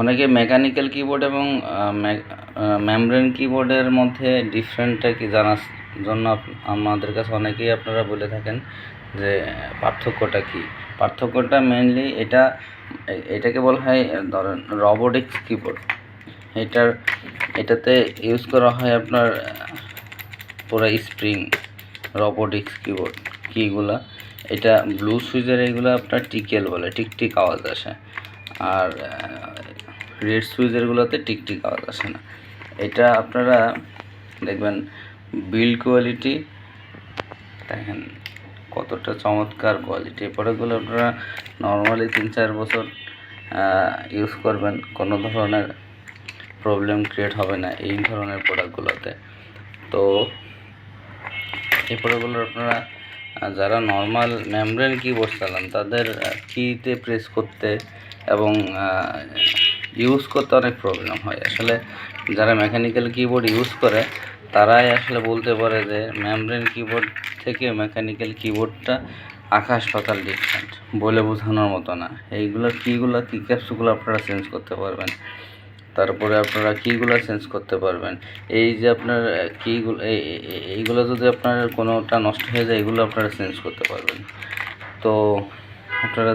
অনেকে mechanical keyboard এবং membrane কিবোর্ডের মধ্যে ডিফারেন্টটা কি জানার জন্য আমাদের কাছে অনেকেই আপনারা বলে থাকেন যে, পার্থক্যটা কি? পার্থক্যটা মেনলি এটা, এটাকে বলা হয়, ধরেন রবোটিক্স কিবোর্ড এটার, এটাতে ইউজ করা হয় আপনার, পুরো স্প্রিং রবোটিক্স কিবোর্ড কিগুলা এটা ব্লু সুইচের এগুলো আপনার টিকেল বলে, টিকটিক আওয়াজ আসে। আর রেড সুইচেরগুলোতে টিকটিক আওয়াজ আসে না। এটা আপনারা দেখবেন বিল্ড কোয়ালিটি দেখেন কতটা চমৎকার কোয়ালিটি এই প্রোডাক্টগুলো আপনারা নর্মালি তিন চার বছর ইউজ করবেন, কোনো ধরনের প্রবলেম ক্রিয়েট হবে না এই ধরনের প্রোডাক্টগুলোতে তো এই প্রোডাক্টগুলো আপনারা যারা নর্মাল মেমব্রেন কিবোর্ড চালান, তাদের কিতে প্রেস করতে এবং ইউজ করতে অনেক প্রবলেম হয়। আসলে যারা মেকানিক্যাল কিবোর্ড ইউজ করে, তারাই আসলে বলতে পারে যে মেমব্রেন কিবোর্ড থেকে মেকানিক্যাল কিবোর্ডটা আকাশ পাতাল ডিফারেন্ট বলে বোঝানোর মতো না। এইগুলো কীগুলো কী ক্যাপসুলগুলো আপনারা চেঞ্জ করতে পারবেন। তারপরে আপনারা কীগুলো চেঞ্জ করতে পারবেন। এই যে আপনার কীগুলো এইগুলো যদি আপনার কোনোটা নষ্ট হয়ে যায়, এগুলো আপনারা চেঞ্জ করতে পারবেন। তো আপনারা